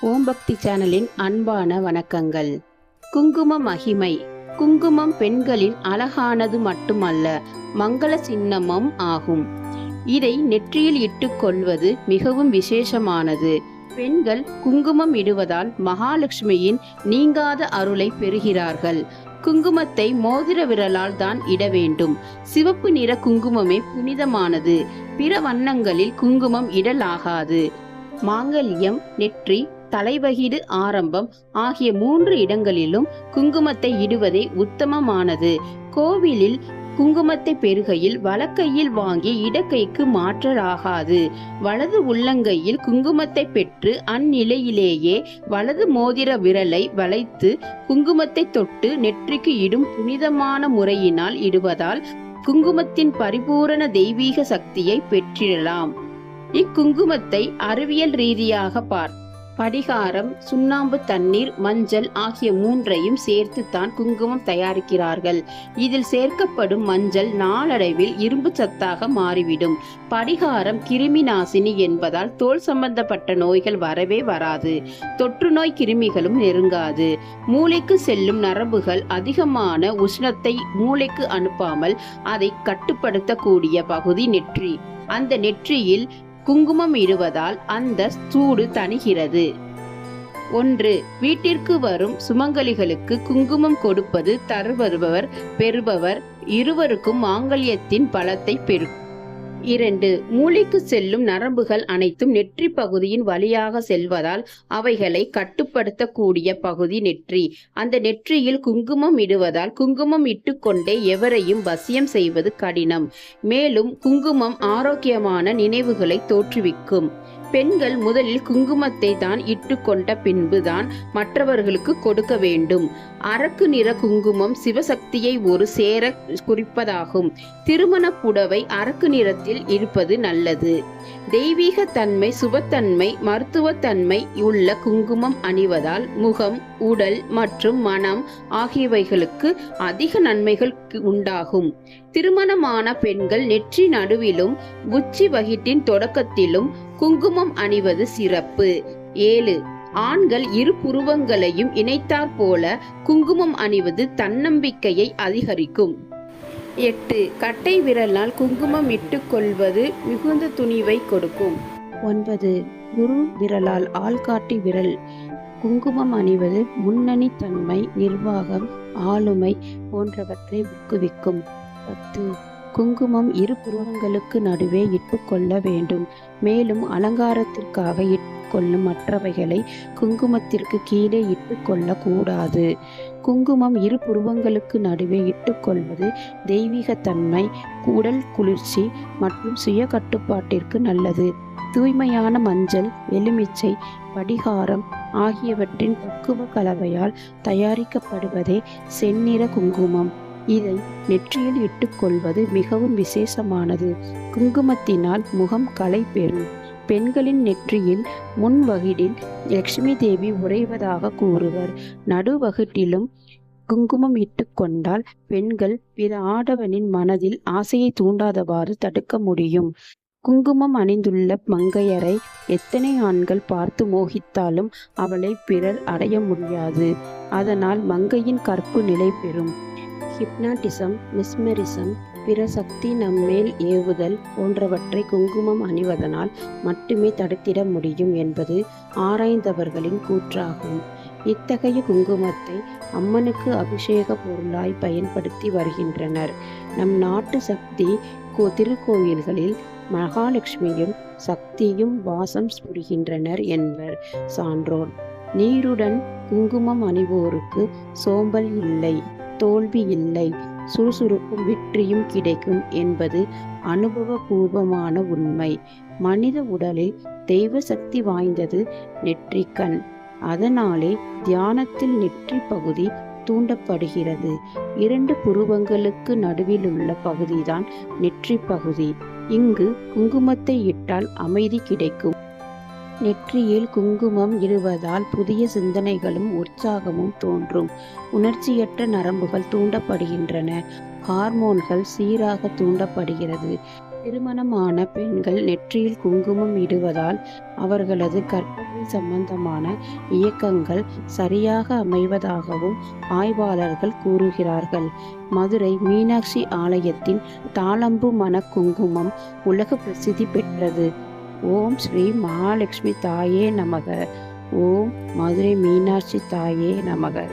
ஓம் பக்தி சேனலின் அன்பான வணக்கங்கள். குங்கும மகிமை. குங்குமம் பெண்களின் அழகானது மட்டுமல்ல மங்கள சின்னமும் ஆகும். இதை நெற்றியில் இட்டுக்கொள்வது மிகவும் விசேஷமானது. பெண்கள் குங்குமம் இடுவதால் மகாலட்சுமியின் நீங்காத அருளை பெறுகிறார்கள். குங்குமத்தை மோதிர விரலால் தான் இட வேண்டும். சிவப்பு நிற குங்குமமே புனிதமானது. பிற வண்ணங்களில் குங்குமம் இடலாகாது. மாங்கல்யம் நெற்றி தலைவகிடு ஆரம்பம் ஆகிய மூன்று இடங்களிலும் குங்குமத்தை இடுவதே உத்தமமானது. கோவிலில் குங்குமத்தை பெறுகையில் வலக்கையில் வாங்கி இடக்கைக்கு மாற்றலாகாது. வலது உள்ளங்கையில் குங்குமத்தை பெற்று அந்நிலையிலேயே வலது மோதிர விரலை வளைத்து குங்குமத்தை தொட்டு நெற்றிக்கு இடும் புனிதமான முறையினால் இடுவதால் குங்குமத்தின் பரிபூரண தெய்வீக சக்தியை பெற்றிடலாம். இக்குங்குமத்தை அறிவியல் ரீதியாக பார்த்து படிகாரம் சுண்ணாம்பு தண்ணீர் மஞ்சள் ஆகிய மூன்றையும் சேர்த்து தான் குங்குமம் தயாரிக்கிறார்கள். இதில் சேர்க்கப்படும் மஞ்சள் நாளடைவில் இரும்பு சத்தாக மாறிவிடும். படிகாரம் கிருமி நாசினி என்பதால் தோல் சம்பந்தப்பட்ட நோய்கள் வரவே வராது. தொற்று நோய் கிருமிகளும் நெருங்காது. மூளைக்கு செல்லும் நரம்புகள் அதிகமான உஷ்ணத்தை மூளைக்கு அனுப்பாமல் அதை கட்டுப்படுத்தக்கூடிய பகுதி நெற்றி. அந்த நெற்றியில் குங்குமம் இடுவதால் அந்த சூடு தணிகிறது. ஒன்று வீட்டிற்கு வரும் சுமங்கலிகளுக்கு குங்குமம் கொடுப்பது தருவருபவர் பெறுபவர் இருவருக்கும் மாங்கல்யத்தின் பலத்தை பெருக்கும் இரண்டு மூளைக்கு செல்லும் நரம்புகள் அனைத்தும் நெற்றி பகுதியின் வழியாக செல்வதால் அவைகளை கட்டுப்படுத்தக்கூடிய பகுதி நெற்றி. அந்த நெற்றியில் குங்குமம் இடுவதால் குங்குமம் இட்டுக்கொண்டே எவரையும் வசியம் செய்வது கடினம். மேலும் குங்குமம் ஆரோக்கியமான நினைவுகளை தோற்றுவிக்கும். பெண்கள் முதலில் குங்குமத்தை தான் இட்டுக்கொண்ட பின்புதான் மற்றவர்களுக்கு கொடுக்க வேண்டும். அரக்கு நிற குங்குமம் சிவசக்தியை ஒரு சேர குறிப்பதாகும். திருமண புடவை அரக்கு நிறத்தில் இருப்பது நல்லது. தெய்வீக தன்மை சுபத்தன்மை மருத்துவத்தன்மை உள்ள குங்குமம் அணிவதால் முகம் உடல் மற்றும் மனம் ஆகியவைகளுக்கு அதிக நன்மைகள் உண்டாகும். திருமணமான பெண்கள் நெற்றி நடுவிலும் உச்சி வகிட்டின் தொடக்கத்திலும் குங்குமம் அணிவது சிறப்பு. ஏழு ஆண்கள் இரு புருவங்களையும் இணைத்தாற் போல குங்குமம் அணிவது தன்னம்பிக்கையை அதிகரிக்கும். எட்டு கட்டை விரலால் குங்குமம் இட்டுக்கொள்வது மிகுந்த துணிவை கொடுக்கும். ஒன்பது குரு விரலால் ஆள்காட்டி விரல். குங்குமம் அணிவது முன்னணி தன்மை நிர்வாகம் ஆளுமை போன்றவற்றை ஊக்குவிக்கும். பத்து குங்குமம் இரு புருவங்களுக்கு நடுவே இட்டுக்கொள்ள வேண்டும். மேலும் அலங்காரத்திற்காக இட்டுக்கொள்ளும் மற்றவைகளை குங்குமத்திற்கு கீழே இட்டுக்கொள்ள கூடாது. குங்குமம் இரு புருவங்களுக்கு நடுவே இட்டுக்கொள்வது தெய்வீகத்தன்மை உடல் குளிர்ச்சி மற்றும் சுய கட்டுப்பாட்டிற்கு நல்லது. தூய்மையான மஞ்சள் எலுமிச்சை படிகாரம் ஆகியவற்றின் பக்குவ கலவையால் தயாரிக்கப்படுவதே செந்நிற குங்குமம். இதை நெற்றியில் இட்டுக்கொள்வது மிகவும் விசேஷமானது. குங்குமத்தினால் முகம் களை பெறும் பெண்களின் நெற்றியில் முன்வகிடில் லக்ஷ்மி தேவி உறைவதாக கூறுவர். நடுவகுட்டிலும் குங்குமம் இட்டுக்கொண்டால் பெண்கள் பிற ஆடவனின் மனதில் ஆசையை தூண்டாதவாறு தடுக்க முடியும். குங்குமம் அணிந்துள்ள மங்கையரை எத்தனை ஆண்கள் பார்த்து மோகித்தாலும் அவளை பிறர் அடைய முடியாது. அதனால் மங்கையின் கற்பு நிலை பெறும் ஹிப்னாட்டிசம் மிஸ்மெரிசம் பிற சக்தி நம்மேல் ஏவுதல் போன்றவற்றை குங்குமம் அணிவதனால் மட்டுமே தடுத்திட முடியும் என்பது ஆராய்ந்தவர்களின் கூற்றாகும். இத்தகைய குங்குமத்தை அம்மனுக்கு அபிஷேக பொருளாய் பயன்படுத்தி வருகின்றனர். நம் நாட்டு சக்தி கோ திருக்கோயில்களில் மகாலட்சுமியும் சக்தியும் வாசம் புரிகின்றனர் என்பர் சான்றோர். நீருடன் குங்குமம் அணிவோருக்கு சோம்பல் இல்லை. தோல்வி இல்லை. சுறுசுறுப்பும் வெற்றியும் கிடைக்கும் என்பது அனுபவபூர்வமான உண்மை. மனித உடலில் தெய்வ சக்தி வாய்ந்தது நெற்றிக்கண். அதனாலே தியானத்தில் நெற்றி பகுதி தூண்டப்படுகிறது. இரண்டு புருவங்களுக்கு நடுவிலுள்ள பகுதிதான் நெற்றி பகுதி. இங்கு குங்குமத்தை இட்டால் அமைதி கிடைக்கும். நெற்றியில் குங்குமம் இடுவதால் புதிய சிந்தனைகளும் உற்சாகமும் தோன்றும். உணர்ச்சியற்ற நரம்புகள் தூண்டப்படுகின்றன. ஹார்மோன்கள் சீராக தூண்டப்படுகிறது. திருமணமான பெண்கள் நெற்றியில் குங்குமம் இடுவதால் அவர்களது கற்பனை சம்பந்தமான இயக்கங்கள் சரியாக அமைவதாகவும் ஆய்வாளர்கள் கூறுகிறார்கள். மதுரை மீனாட்சி ஆலயத்தின் தாளம்பு மன குங்குமம் உலக பிரசித்தி பெற்றது. ஓம் ஸ்ரீ மகாலட்சுமி தாயே நமக. ஓம் மதுரை மீனாட்சி தாயே நமக.